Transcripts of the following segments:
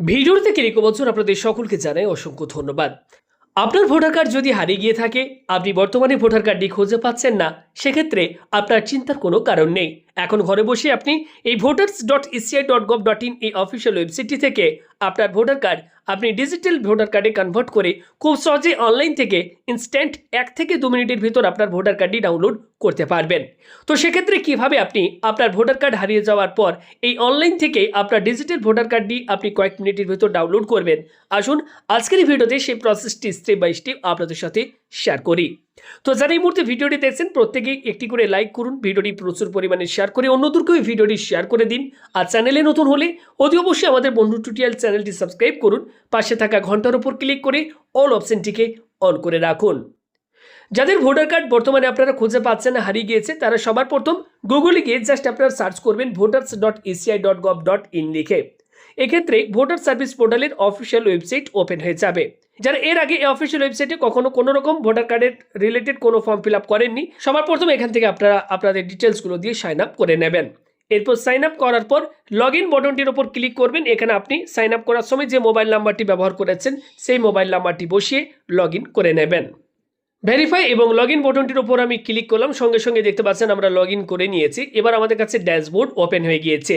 ভিডিওতে ক্লিক বছর আপনাদের সকলকে জানাই অসংখ্য ধন্যবাদ। আপনার ভোটার কার্ড যদি হারিয়ে গিয়ে থাকে, আপনি বর্তমানে ভোটার কার্ডটি খুঁজে পাচ্ছেন না, সেক্ষেত্রে আপনার চিন্তার কোনো কারণ নেই। এখন ঘরে বসে আপনি এই voters dot ECI dot gov dot in এই অফিসিয়াল ওয়েবসাইটটি থেকে আপনার ভোটার কার্ড আপনি ডিজিটাল ভোটার কার্ডে কনভার্ট করে খুব সহজে অনলাইন থেকে ইনস্ট্যান্ট এক থেকে দু মিনিটের ভিতর আপনার ভোটার কার্ডটি ডাউনলোড করতে পারবেন। তো সেক্ষেত্রে কীভাবে আপনি আপনার ভোটার কার্ড হারিয়ে যাওয়ার পর এই অনলাইন থেকে আপনার ডিজিটাল ভোটার কার্ডটি আপনি কয়েক মিনিটের ভিতর ডাউনলোড করবেন? আসুন আজকের ভিডিওতে সেই প্রসেসটি স্টেপ বাই স্টেপ আপনাদের সাথে শেয়ার করি। তো যারা এই মুহূর্তে ভিডিওটি দেখছেন, প্রত্যেকেই একটি করে লাইক করুন, ভিডিওটি প্রচুর পরিমাণে শেয়ার করে অন্যদেরকেও এই ভিডিওটি শেয়ার করে দিন। আর চ্যানেলে নতুন হলে অতি অবশ্যই আমাদের বন্ধু টুটিয়াল চ্যানেলটি সাবস্ক্রাইব করুন, পাশে থাকা ঘণ্টার উপর ক্লিক করে অল অপশানটিকে অন করে রাখুন। যাদের ভোটার কার্ড বর্তমানে আপনারা খুঁজে পাচ্ছেন না, হারিয়ে গিয়েছে, তারা সবার প্রথম গুগলে গিয়ে জাস্ট আপনারা সার্চ করবেন voters dot ECI dot gov dot in লিখে। এক্ষেত্রে ভোটার সার্ভিস পোর্টালের অফিসিয়াল ওয়েবসাইট ওপেন হয়ে যাবে। যারা এর আগে এই অফিসিয়াল ওয়েবসাইটে কখনো কোনো রকম ভোটার কার্ডের রিলেটেড কোনো ফর্ম ফিল আপ করেননি, সবার প্রথমে এখান থেকে আপনারা, আপনাদের ডিটেলসগুলো দিয়ে সাইন আপ করে নেবেন। এরপর সাইন আপ করার পর লগ ইন বটনটির ওপর ক্লিক করবেন। এখানে আপনি সাইন আপ করার সময় যে মোবাইল নাম্বারটি ব্যবহার করেছেন, সেই মোবাইল নাম্বারটি বসিয়ে লগ করে নেবেন। ভেরিফাই এবং লগ ইন বটনটির ওপর আমি ক্লিক করলাম। সঙ্গে সঙ্গে দেখতে পাচ্ছেন আমরা লগ করে নিয়েছি। এবার আমাদের কাছে ড্যাশবোর্ড ওপেন হয়ে গিয়েছে।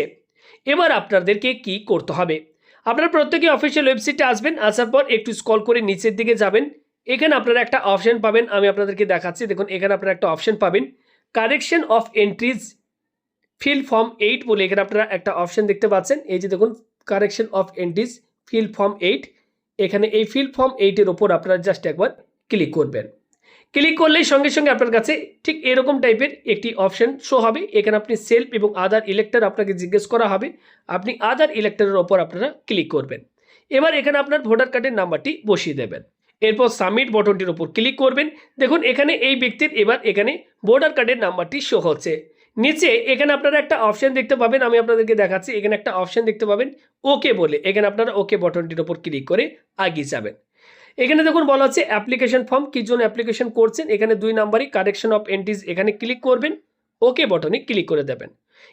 এবার আপনাদেরকে কি করতে হবে? আপনারা প্রত্যেকে অফিসিয়াল ওয়েবসাইটে আসবেন, আসার পর একটু স্কল করে নিচের দিকে যাবেন। এখানে আপনারা একটা অপশন পাবেন, আমি আপনাদেরকে দেখাচ্ছি। দেখুন, এখানে আপনারা একটা অপশন পাবেন correction of entries fill form eight বলে এখানে আপনারা একটা অপশন দেখতে পাচ্ছেন। এই যে দেখুন correction of entries fill form eight এখানে এই ফিল ফর্ম এইটের ওপর আপনারা জাস্ট একবার ক্লিক করবেন। ক্লিক করলেই সঙ্গে সঙ্গে আপনার কাছে ঠিক এরকম টাইপের একটি অপশন শো হবে। এখানে আপনি সেলফ এবং আধার ইলেক্টর আপনাকে জিজ্ঞেস করা হবে। আপনি আধার ইলেক্টরের ওপর আপনারা ক্লিক করবেন। এবার এখানে আপনার ভোটার কার্ডের নাম্বারটি বসিয়ে দেবেন। এরপর সাবমিট বটনটির উপর ক্লিক করবেন। দেখুন, এখানে এই ব্যক্তির এবার এখানে ভোটার কার্ডের নাম্বারটি শো হচ্ছে। নিচে এখানে আপনারা একটা অপশন দেখতে পাবেন। আমি আপনাদেরকে দেখাচ্ছি। এখানে একটা অপশন দেখতে পাবেন। ওকে বলে। এখানে আপনারা ওকে বটনটির ওপর ক্লিক করে আগিয়ে যাবেন। এখানে দেখুন বলা হচ্ছে অ্যাপ্লিকেশন ফর্ম কি জন্য অ্যাপ্লিকেশন করছেন? এখানে দুই নাম্বারই কারেকশন অফ এন্ট্রিজ এখানে ক্লিক করবেন ওকে বটনে ক্লিক করে দেবেন।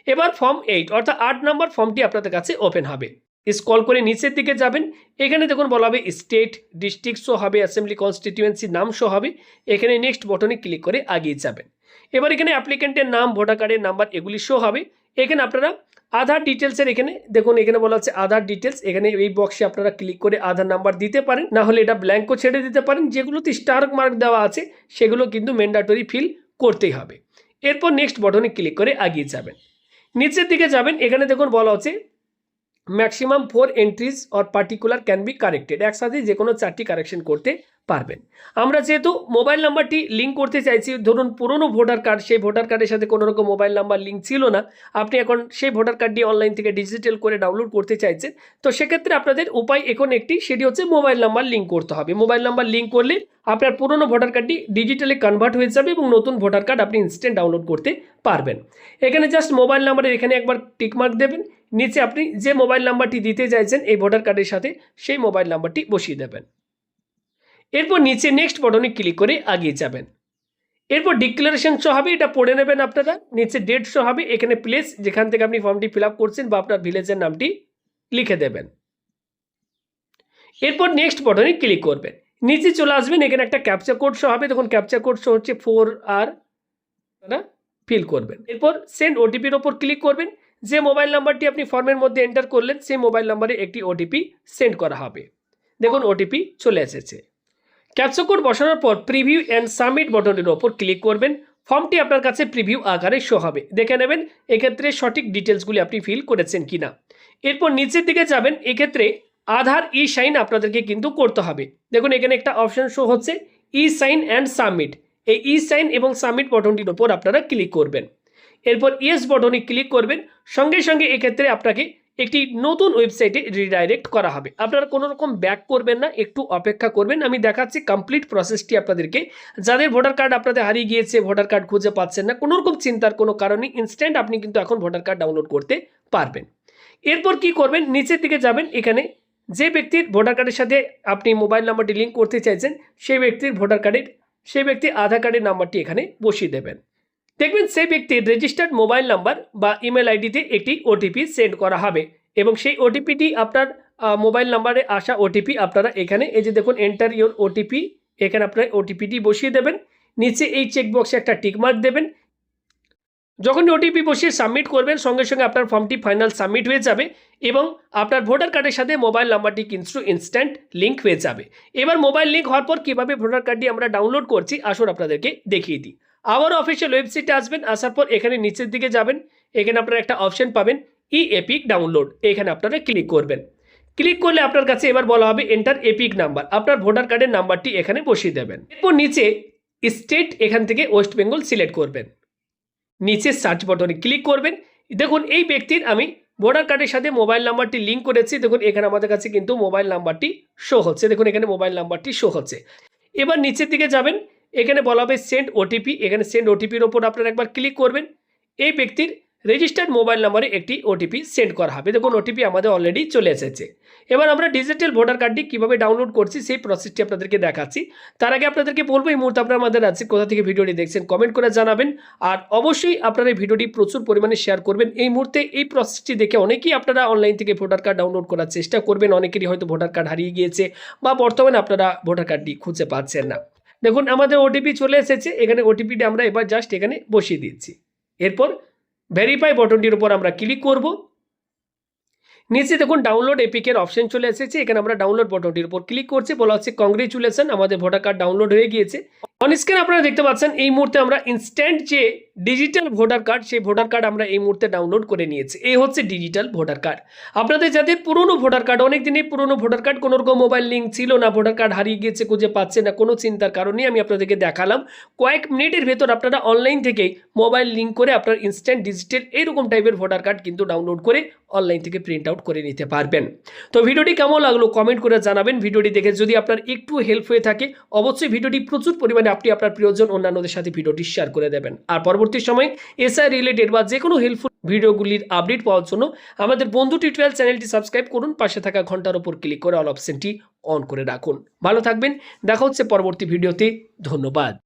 এবার ফর্ম এইট অর্থাৎ আট নাম্বার ফর্মটি আপনাদের কাছে ওপেন হবে। স্কল করে নিচের দিকে যাবেন। এখানে দেখুন বলা হবে স্টেট ডিস্ট্রিক্ট শো হবে অ্যাসেম্বলি কনস্টিটিউয়েন্সি নাম শো হবে। এখানে নেক্সট বটনে ক্লিক করে আগিয়ে যাবেন। এবার এখানে অ্যাপ্লিকেন্টের নাম ভোটার কার্ডের নাম্বার এগুলি শো হবে। এখানে আপনারা আধার ডিটেলসের এখানে, দেখুন, এখানে বলা হচ্ছে আধার ডিটেলস এখানে এই বক্সে আপনারা ক্লিক করে আধার নাম্বার দিতে পারেন, না হলে এটা ব্ল্যাঙ্কও ছেড়ে দিতে পারেন, যেগুলোতে স্টার মার্ক দেওয়া আছে, সেগুলো কিন্তু ম্যান্ডাটরি ফিল করতেই হবে। এরপর নেক্সট বটনে ক্লিক করে আগিয়ে যাবেন। নিচের দিকে যাবেন, এখানে দেখুন বলা হচ্ছে maximum four entries or particular can be corrected একসাথে যে কোনো চারটি কারেকশন করতে পারবেন। আমরা যেহেতু মোবাইল নাম্বারটি লিঙ্ক করতে চাইছি, ধরুন পুরনো ভোটার কার্ড সেই ভোটার কার্ডের সাথে কোনো রকম মোবাইল নাম্বার লিঙ্ক ছিল না। আপনি এখন সেই ভোটার কার্ডটি অনলাইন থেকে ডিজিটাল করে ডাউনলোড করতে চাইছেন, তো সেক্ষেত্রে আপনাদের উপায় এখন একটি, সেটি হচ্ছে মোবাইল নাম্বার লিঙ্ক করতে হবে। মোবাইল নাম্বার লিঙ্ক করলে আপনার পুরনো ভোটার কার্ডটি ডিজিটালি কনভার্ট হয়ে যাবে এবং নতুন ভোটার কার্ড আপনি ইনস্ট্যান্ট ডাউনলোড করতে পারবেন। এখানে জাস্ট মোবাইল নাম্বারের এখানে একবার টিকমার্ক দেবেন, নিচে আপনি যে মোবাইল নাম্বারটি দিতে চাইছেন, এই ভোটার কার্ডের সাথে সেই মোবাইল নাম্বারটি বসিয়ে দেবেন। এরপর নিচে নেক্সট বটনে ক্লিক করে আগিয়ে যাবেন। এরপর ডিক্লারেশন শো হবে, এটা পড়ে নেবেন আপনারা। নিচে ডেট শো হবে, এখানে প্লেস যেখান থেকে আপনি ফর্মটি ফিল করছেন বা আপনার ভিলেজের নামটি লিখে দেবেন। এরপর নেক্সট বটনে ক্লিক করবেন। নিচে চলে আসবেন, এখানে একটা ক্যাপচা কোড শো হবে। তখন ক্যাপচা কোড শো হচ্ছে ফোর আর ফিল করবেন। এরপর সেন্ড ওটিপির ওপর ক্লিক করবেন। যে মোবাইল নাম্বারটি আপনি ফর্মের মধ্যে এন্টার করলেন, সেই মোবাইল নাম্বারে একটি ওটিপি সেন্ড করা হবে। দেখুন ওটিপি চলে এসেছে। ক্যাপচা কোড বসানোর পর প্রিভিউ অ্যান্ড সাবমিট বটনের ওপর ক্লিক করবেন। ফর্মটি আপনার কাছে প্রিভিউ আকারে শো হবে। দেখে নেবেন এক্ষেত্রে সঠিক ডিটেলসগুলি আপনি ফিল করেছেন কিনা। এরপর নিচের দিকে যাবেন। এক্ষেত্রে আধার ই সাইন আপনাদেরকে কিন্তু করতে হবে। দেখুন, এখানে একটা অপশন শো হচ্ছে ই সাইন অ্যান্ড সাবমিট এই ই সাইন এবং সাবমিট বটনটির ওপর আপনারা ক্লিক করবেন। এরপর ইয়েস বটনে ক্লিক করবেন। সঙ্গে সঙ্গে এক্ষেত্রে আপনাকে একটি নতুন ওয়েবসাইটে রিডাইরেক্ট করা হবে। আপনারা কোনো রকম ব্যাক করবেন না, একটু অপেক্ষা করবেন। আমি দেখাচ্ছি কমপ্লিট প্রসেসটি আপনাদেরকে। যাদের ভোটার কার্ড আপনাদের হারিয়ে গিয়েছে ভোটার কার্ড খুঁজে পাচ্ছেন না, কোনো রকম চিন্তার কোনো কারণে ইনস্ট্যান্ট আপনি কিন্তু এখন ভোটার কার্ড ডাউনলোড করতে পারবেন। এরপর কি করবেন? নিচের দিকে যাবেন। এখানে যে ব্যক্তির ভোটার কার্ডের সাথে আপনি মোবাইল নাম্বারটি লিঙ্ক করতে চাইছেন, সেই ব্যক্তির ভোটার কার্ডের সেই ব্যক্তির আধার কার্ডের নাম্বারটি এখানে বসিয়ে দেবেন। দেখবেন সেই ব্যক্তির রেজিস্টার্ড মোবাইল নাম্বার বা ইমেল আইডিতে একটি ওটিপি সেন্ড করা হবে এবং সেই ওটিপিটি আপনার মোবাইল নাম্বারে আসা ওটিপি আপনারা এখানে, এই যে দেখুন এন্টার ইওর ওটিপি এখানে আপনারা ওটিপিটি বসিয়ে দেবেন, নিচে এই চেকবক্সে একটা টিকমার্ক দেবেন। যখন ওটিপি বসিয়ে সাবমিট করবেন, সঙ্গে সঙ্গে আপনার ফর্মটি ফাইনাল সাবমিট হয়ে যাবে এবং আপনার ভোটার কার্ডের সাথে মোবাইল নাম্বারটি কিন্তু ইনস্ট্যান্ট লিঙ্ক হয়ে যাবে। এবার মোবাইল লিঙ্ক হওয়ার পর কীভাবে ভোটার কার্ডটি আমরা ডাউনলোড করছি, আসুন আপনাদেরকে দেখিয়ে দিই। আবার অফিসিয়াল ওয়েবসাইটে আসবেন, আসার পর এখানে নিচের দিকে যাবেন, এখানে আপনারা একটা অপশন পাবেন ই এপিক ডাউনলোড এখানে আপনারা ক্লিক করবেন। ক্লিক করলে আপনার কাছে এবার বলা হবে এন্টার এপিক নাম্বার আপনার ভোটার কার্ডের নাম্বারটি এখানে বসিয়ে দেবেন। এরপর নিচে স্টেট এখান থেকে ওয়েস্ট বেঙ্গল সিলেক্ট করবেন। নিচে সার্চ বটনে ক্লিক করবেন। দেখুন, এই ব্যক্তির আমি ভোটার কার্ডের সাথে মোবাইল নাম্বারটি লিঙ্ক করেছি। দেখুন, এখানে আমাদের কাছে কিন্তু মোবাইল নাম্বারটি শো হচ্ছে। দেখুন, এখানে মোবাইল নাম্বারটি শো হচ্ছে। এবার নিচের দিকে যাবেন। এখানে বলা হবে সেন্ড ওটিপি এখানে সেন্ড ওটিপির ওপর আপনারা একবার ক্লিক করবেন। এই ব্যক্তির রেজিস্টার্ড মোবাইল নম্বরে একটি ওটিপি সেন্ড করা হবে। দেখুন ওটিপি আমাদের অলরেডি চলে এসেছে। এবার আমরা ডিজিটাল ভোটার কার্ডটি কীভাবে ডাউনলোড করছি, সেই প্রসেসটি আপনাদেরকে দেখাচ্ছি। তার আগে আপনাদেরকে বলব, এই মুহূর্তে আপনার আমাদের আছে কোথা থেকে ভিডিওটি দেখছেন কমেন্ট করে জানাবেন। আর অবশ্যই আপনারা এই ভিডিওটি প্রচুর পরিমাণে শেয়ার করবেন। এই মুহূর্তে এই প্রসেসটি দেখে অনেকেই আপনারা অনলাইন থেকে ভোটার কার্ড ডাউনলোড করার চেষ্টা করবেন। অনেকেরই হয়তো ভোটার কার্ড হারিয়ে গিয়েছে বা বর্তমানে আপনারা ভোটার কার্ডটি খুঁজে পাচ্ছেন না। দেখুন, আমাদের ওটিপি চলে এসেছে, এখানে ওটিপিটা আমরা এবার জাস্ট এখানে বসিয়ে দিচ্ছি এরপর ভেরিফাই বটনটির উপর আমরা ক্লিক করব। নিচে দেখুন ডাউনলোড এপিকের অপশন চলে এসেছে, এখানে আমরা ডাউনলোড বটনটির উপর ক্লিক করছি, বলা হচ্ছে কংগ্রেচুলেশন আমাদের ভোটার কার্ড ডাউনলোড হয়ে গিয়েছে। অন স্ক্রিন আপনারা দেখতে পাচ্ছেন, এই মুহূর্তে আমরা ইনস্ট্যান্ট যে ডিজিটাল ভোটার কার্ড সেই ভোটার কার্ড আমরা এই মুহূর্তে ডাউনলোড করে নিয়েছি। এই হচ্ছে ডিজিটাল ভোটার কার্ড আপনাদের যাদের পুরনো ভোটার কার্ড অনেক দিনই পুরনো ভোটার কার্ড কোনো রকম মোবাইল লিঙ্ক ছিল না ভোটার কার্ড হারিয়ে গিয়েছে, খুঁজে পাচ্ছে না, কোনো চিন্তার কারণে আমি আপনাদেরকে দেখালাম। কয়েক মিনিটের ভেতর আপনারা অনলাইন থেকেই মোবাইল লিঙ্ক করে আপনার ইনস্ট্যান্ট ডিজিটাল এইরকম টাইপের ভোটার কার্ড কিন্তু ডাউনলোড করে অনলাইন থেকে প্রিন্ট আউট করে নিতে পারবেন। তো ভিডিওটি কেমন লাগল কমেন্ট করে জানাবেন। ভিডিওটি দেখে যদি আপনার একটু হেল্প হয়ে থাকে, অবশ্যই ভিডিওটি প্রচুর পরিমাণে আপনি আপনার প্রিয়জন অন্যান্যদের সাথে ভিডিওটি শেয়ার করে দেবেন। আর পরবর্তী সময় এসআই রিলেটেড বা যে কোনো হেল্পফুল ভিডিওগুলির আপডেট পাওয়ার জন্য আমাদের বন্ধু টিউটোরিয়াল চ্যানেলটি সাবস্ক্রাইব করুন, পাশে থাকা ঘণ্টার ওপর ক্লিক করে অল অপশনটি অন করে রাখুন। ভালো থাকবেন, দেখা হচ্ছে পরবর্তী ভিডিওতে ধন্যবাদ।